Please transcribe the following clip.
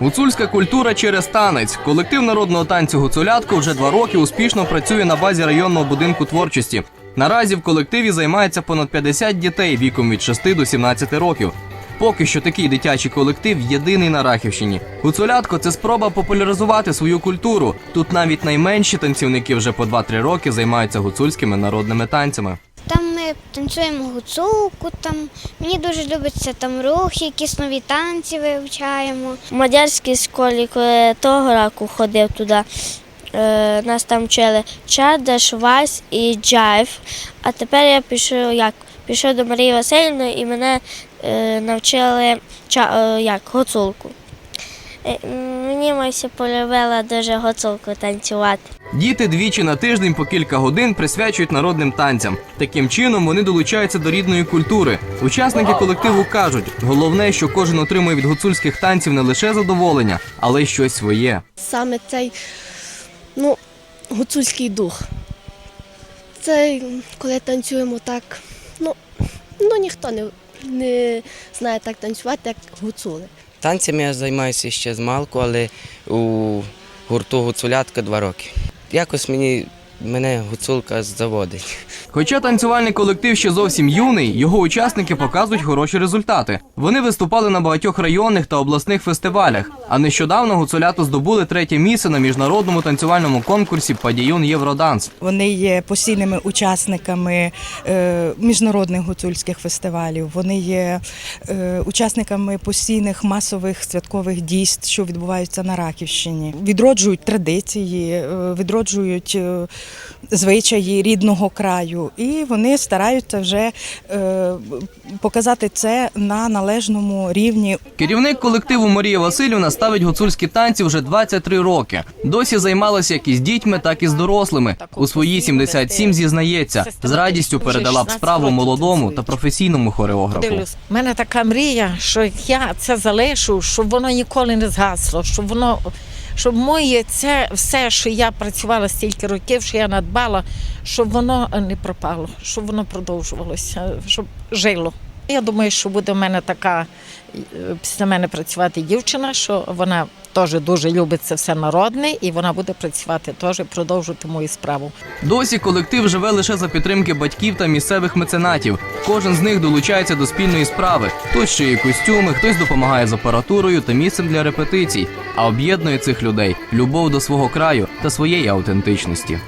Гуцульська культура через танець. Колектив народного танцю Гуцулятко вже два роки успішно працює на базі районного будинку творчості. Наразі в колективі займається понад 50 дітей віком від 6 до 17 років. Поки що такий дитячий колектив єдиний на Рахівщині. Гуцулятко це спроба популяризувати свою культуру. Тут навіть найменші танцівники вже по 2-3 роки займаються гуцульськими народними танцями. Танцюємо гуцулку, там мені дуже любиться там рухи, якісь нові танці вивчаємо. В мадярській школі, коли того року ходив туди, е, нас там вчили чадаш, вальс і джайв. А тепер я пішов як пішов до Марії Васильівни і мене е, навчили ча, е, як, гуцулку. Мені Мася полюбила дуже гуцулку танцювати. Діти двічі на тиждень по кілька годин присвячують народним танцям. Таким чином вони долучаються до рідної культури. Учасники колективу кажуть, головне, що кожен отримує від гуцульських танців не лише задоволення, але й щось своє. саме цей ну, гуцульський дух. Це коли танцюємо так, ну, ну ніхто не, не знає так танцювати, як гуцули. Танцями я займаюся ще з малку, але у гурту гуцулятка два роки. Якось мені мене гуцулка заводить. Хоча танцювальний колектив ще зовсім юний, його учасники показують хороші результати. Вони виступали на багатьох районних та обласних фестивалях. А нещодавно гуцуляту здобули третє місце на міжнародному танцювальному конкурсі Падіюн Євроданс. Вони є постійними учасниками е, міжнародних гуцульських фестивалів. Вони є е, учасниками постійних масових святкових дійств, що відбуваються на Раківщині. Відроджують традиції, е, відроджують звичаї рідного краю, і вони стараються вже показати це на належному рівні Керівник колективу Марія Васильівна ставить гуцульські танці вже 23 роки. Досі займалася як із дітьми, так і з дорослими. У свої 77 зізнається, з радістю передала б справу молодому та професійному хореографу. У мене така мрія, що я це залишу, щоб воно ніколи не згасло, щоб воно, щоб моє це все, що я працювала стільки років, що я надбала, щоб воно не пропало, щоб воно продовжувалося, щоб жило. Я думаю, що буде в мене така е, після мене працювати дівчина, що вона теж дуже любить це все народне, і вона буде працювати теж, продовжувати мою справу. Досі колектив живе лише за підтримки батьків та місцевих меценатів. Кожен з них долучається до спільної справи. Хтось шиє костюми, хтось допомагає з апаратурою та місцем для репетицій. А об'єднує цих людей любов до свого краю та своєї автентичності.